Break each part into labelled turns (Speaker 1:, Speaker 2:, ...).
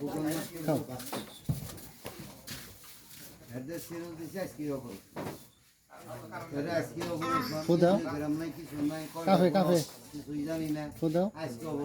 Speaker 1: Bugünler Kalk. Nerede sıyrıldıysa eski okul. Öyle
Speaker 2: eski
Speaker 1: okul. Bu da. Kahve kahve.
Speaker 2: Bu
Speaker 1: da.
Speaker 2: Eski
Speaker 1: okul.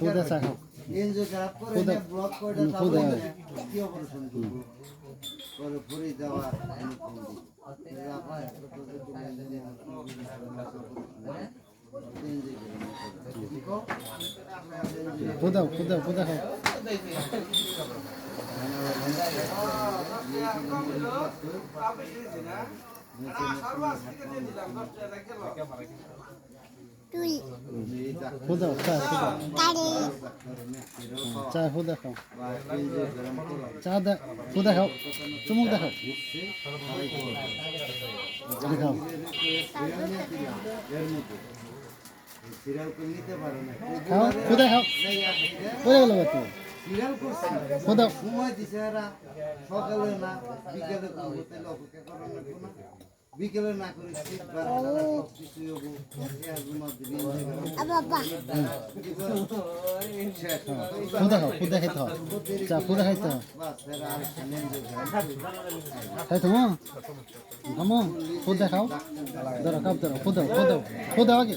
Speaker 1: Bu da
Speaker 2: sakın. Yenzo
Speaker 1: taraf kore ne blok
Speaker 2: kore da tabu ne.
Speaker 1: Eski okul sundu.
Speaker 2: Kore puri
Speaker 1: dava. Kore puri
Speaker 2: dava. ফু দাও ফু দাও ফু দাও খাও ফু দাও চা চা ফু খাও চা দা খাও চুমুক দেখাও। দেখাও
Speaker 1: সিরিয়াল করে নিতে পারো না
Speaker 2: খাও দাও খাও পড়ে গেল ফু দাও
Speaker 1: সময় দিছে এরা। সকালে না বিকেলে অপেক্ষা করার লাগবো না। বিকেলে না করে সব কিছুই হব।
Speaker 2: দাও খাও? ফু দা খাইতে হয় চা ফু দা খাইতে হয় খাইতে মো। খামো। ফু দা খাও ধরো কাপ ধরো ফু দাও ফু দাও ফু দাও আগে।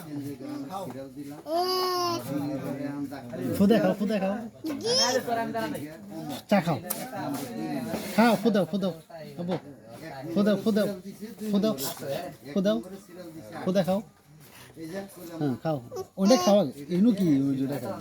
Speaker 1: সিট বললাম না ভালো হইলে বাচ্চারা এরা ভালো না হলে কে আর বিকেল মেরে এরা না সিরিয়াল নেই তুমি এখন গেলে এখনই তোমার সিরিয়াল দিব সিরিয়াল বানিয়ে দিলে
Speaker 2: ফু দা খাও
Speaker 1: দিলাম
Speaker 2: খাও। চা খাও। খাও ফু দাও ফু দাও আবু ফু দাও ফু দাও ফু দাও ফু দাও ফু দা খাও। হ্যাঁ খাও। ওটা খাও আগে। এনু কি ওটা খাও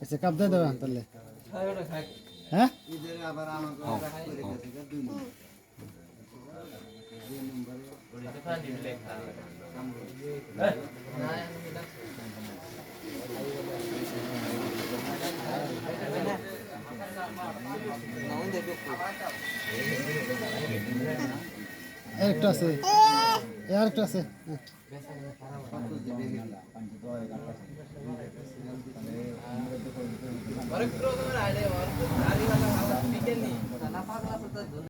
Speaker 2: আচ্ছা কাপ দিয়ে দেবে তাহলে হ্যাঁ?
Speaker 1: রাখ করে গেছে দুই নম্বর দুই নম্বরে
Speaker 2: আরেকটা আছে এই আরেকটা আছে হ্যাঁ।
Speaker 3: অনেক রকমের আইডিয়া